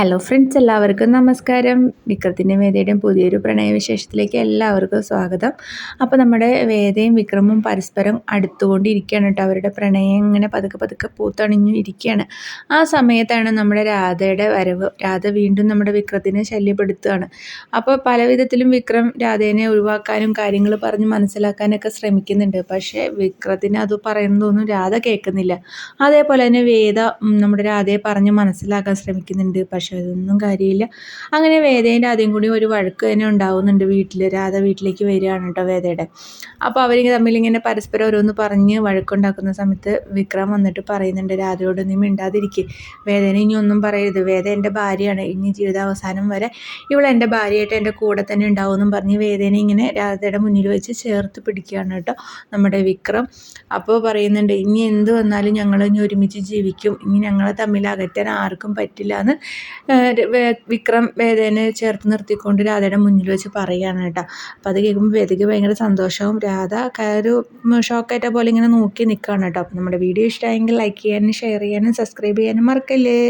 Hello friends എല്ലാവർക്കും നമസ്കാരം. വിക്രത്തിന്റെ വേദയുടെയും പുതിയൊരു പ്രണയവിശേഷത്തിലേക്ക് എല്ലാവർക്കും സ്വാഗതം. അപ്പോൾ നമ്മുടെ വേദയും വിക്രമും പരസ്പരം അടുത്തുകൊണ്ടിരിക്കുകയാണ് കേട്ടോ. അവരുടെ പ്രണയം ഇങ്ങനെ പതുക്കെ പതുക്കെ പൂത്തണിഞ്ഞു ഇരിക്കുകയാണ്. ആ സമയത്താണ് നമ്മുടെ രാധയുടെ വരവ്. രാധ വീണ്ടും നമ്മുടെ വിക്രത്തിനെ ശല്യപ്പെടുത്തുകയാണ്. അപ്പോൾ പല വിധത്തിലും വിക്രം രാധേനെ ഒഴിവാക്കാനും കാര്യങ്ങൾ പറഞ്ഞ് മനസ്സിലാക്കാനൊക്കെ ശ്രമിക്കുന്നുണ്ട്. പക്ഷേ വിക്രത്തിന് അത് പറയുന്നതൊന്നും രാധ കേൾക്കുന്നില്ല. അതേപോലെ തന്നെ വേദ നമ്മുടെ രാധയെ പറഞ്ഞ് മനസ്സിലാക്കാൻ ശ്രമിക്കുന്നുണ്ട്. പക്ഷെ അതൊന്നും കാര്യമില്ല. അങ്ങനെ വേദേന്റെ ആദ്യം കൂടി ഒരു വഴക്ക് തന്നെ ഉണ്ടാവുന്നുണ്ട് വീട്ടിൽ രാധ വീട്ടിലേക്ക് വരികയാണ് കേട്ടോ വേദയുടെ. അപ്പോൾ അവരിങ്ങനെ തമ്മിലിങ്ങനെ പരസ്പരം ഓരോന്ന് പറഞ്ഞ് വഴക്കുണ്ടാക്കുന്ന സമയത്ത് വിക്രം വന്നിട്ട് പറയുന്നുണ്ട് രാധയോട് നീ മിണ്ടാതിരിക്കുക വേദന ഇനി ഒന്നും പറയരുത്. വേദ എന്റെ ഭാര്യയാണ്. ഇനി ജീവിതാവസാനം വരെ ഇവൾ എന്റെ ഭാര്യയായിട്ട് എന്റെ കൂടെ തന്നെ ഉണ്ടാവുമെന്നും പറഞ്ഞ് വേദന ഇങ്ങനെ രാധയുടെ മുന്നിൽ വെച്ച് ചേർത്ത് പിടിക്കുകയാണ് കേട്ടോ നമ്മുടെ വിക്രം. അപ്പോൾ പറയുന്നുണ്ട് ഇനി എന്ത് വന്നാലും ഞങ്ങൾ ഇനി ഒരുമിച്ച് ജീവിക്കും. ഇനി ഞങ്ങളെ തമ്മിൽ അകറ്റാൻ ആർക്കും പറ്റില്ല എന്ന് വിക്രം വേദേനെ ചേർത്ത് നിർത്തിക്കൊണ്ട് രാധയുടെ മുന്നിൽ വെച്ച് പറയുകയാണ് കേട്ടോ. അപ്പോൾ അത് കേൾക്കുമ്പോൾ വേദയ്ക്ക് ഭയങ്കര സന്തോഷവും രാധ ഒരു ഷോക്കേറ്റ പോലെ ഇങ്ങനെ നോക്കി നിൽക്കുകയാണ് കേട്ടോ. അപ്പോൾ നമ്മുടെ വീഡിയോ ഇഷ്ടമായെങ്കിൽ ലൈക്ക് ചെയ്യാനും ഷെയർ ചെയ്യാനും സബ്സ്ക്രൈബ് ചെയ്യാനും മറക്കല്ലേ?